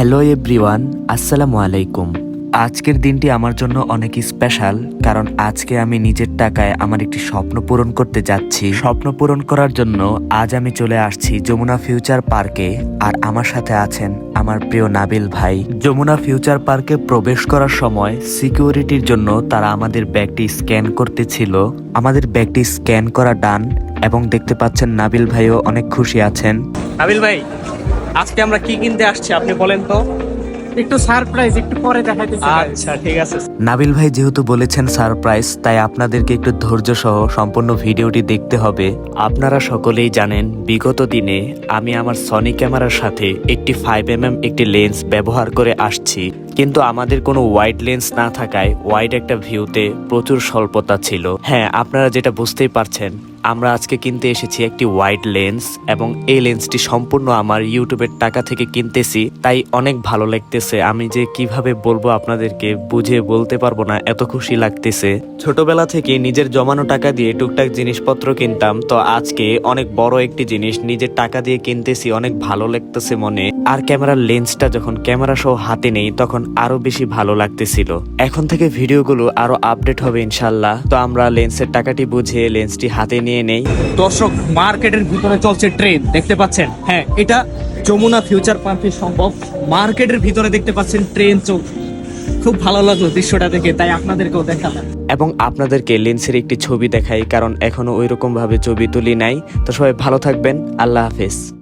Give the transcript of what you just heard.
Hello everyone আসসালামু আলাইকুম আজকের দিনটি আমার জন্য অনেক স্পেশাল কারণ আজকে আমি নিজের টাকায় আমার একটি স্বপ্ন পূরণ করতে যাচ্ছি। স্বপ্ন পূরণ করার জন্য আজ আমি চলে আসছি যমুনা ফিউচার পার্কে, আর আমার সাথে আছেন আমার প্রিয় নাবিল ভাই। যমুনা ফিউচার পার্কে প্রবেশ করার সময় সিকিউরিটির জন্য তারা আমাদের ব্যাগটি স্ক্যান করতেছিল। আমাদের ব্যাগটি স্ক্যান করা ডান, এবং দেখতে পাচ্ছেন নাবিল ভাইও অনেক খুশি আছেন। নাবিল ভাই আজকে আমরা কি কিনতে আসছি আপনি বলেন তো। একটু সারপ্রাইজ একটু পরে দেখাইতেছি আচ্ছা ঠিক আছে। নাবিল ভাই যেহেতু বলেছেন সারপ্রাইজ তাই আপনাদেরকে একটু ধৈর্য সহ সম্পূর্ণ ভিডিওটি দেখতে হবে। আপনারা সকলেই জানেন বিগত দিনে আমি আমার সনি ক্যামেরার সাথে একটি ফাইভ এম একটি লেন্স ব্যবহার করে আসছি। কিন্তু আমাদের কোনো ওয়াইড লেন্স না থাকায় ওয়াইড একটা ভিউতে প্রচুর স্বল্পতা ছিল। হ্যাঁ আপনারা যেটা বুঝতেই পারছেন, আমরা আজকে কিনতে এসেছি একটি ওয়াইড লেন্স এবং এই লেন্সটি সম্পূর্ণ আমার ইউটিউবের টাকা থেকে কিনতেছি, তাই অনেক ভালো লাগতেছে। আমি যে কীভাবে বলব আপনাদেরকে বুঝে বলতে পারব না, এত খুশি লাগতেছে। ছোটবেলা থেকে নিজের জমানো টাকা দিয়ে টুকটাক জিনিসপত্র কিনতাম, তো আজকে অনেক বড় একটি জিনিস নিজের টাকা দিয়ে কিনতেছি, অনেক ভালো লাগতেছে মনে। আর ক্যামেরার লেন্সটা যখন ক্যামেরা সহ হাতে নেই, তখন আরও বেশি ভালো লাগতেছিল। এখন থেকে ভিডিওগুলো আরও আপডেট হবে ইনশাল্লাহ। তো আমরা লেন্সের টাকাটি বুঝে লেন্সটি হাতে নিয়ে নেই। দর্শক মার্কেটের ভিতরে চলছে ট্রেন দেখতে পাচ্ছেন? হ্যাঁ এটা যমুনা ফিউচার পার্কে সম্ভব। মার্কেটের ভিতরে দেখতে পাচ্ছেন ট্রেন চল খুব ভালো লাগল দৃশ্যটা দেখে তাই আপনাদেরকেও দেখালাম। এবং আপনাদেরকে লেন্সের একটি ছবি দেখাই কারণ এখনও ওই রকম ভাবে ছবি তুলি নাই। তো সবাই ভালো থাকবেন আল্লাহ হাফেজ।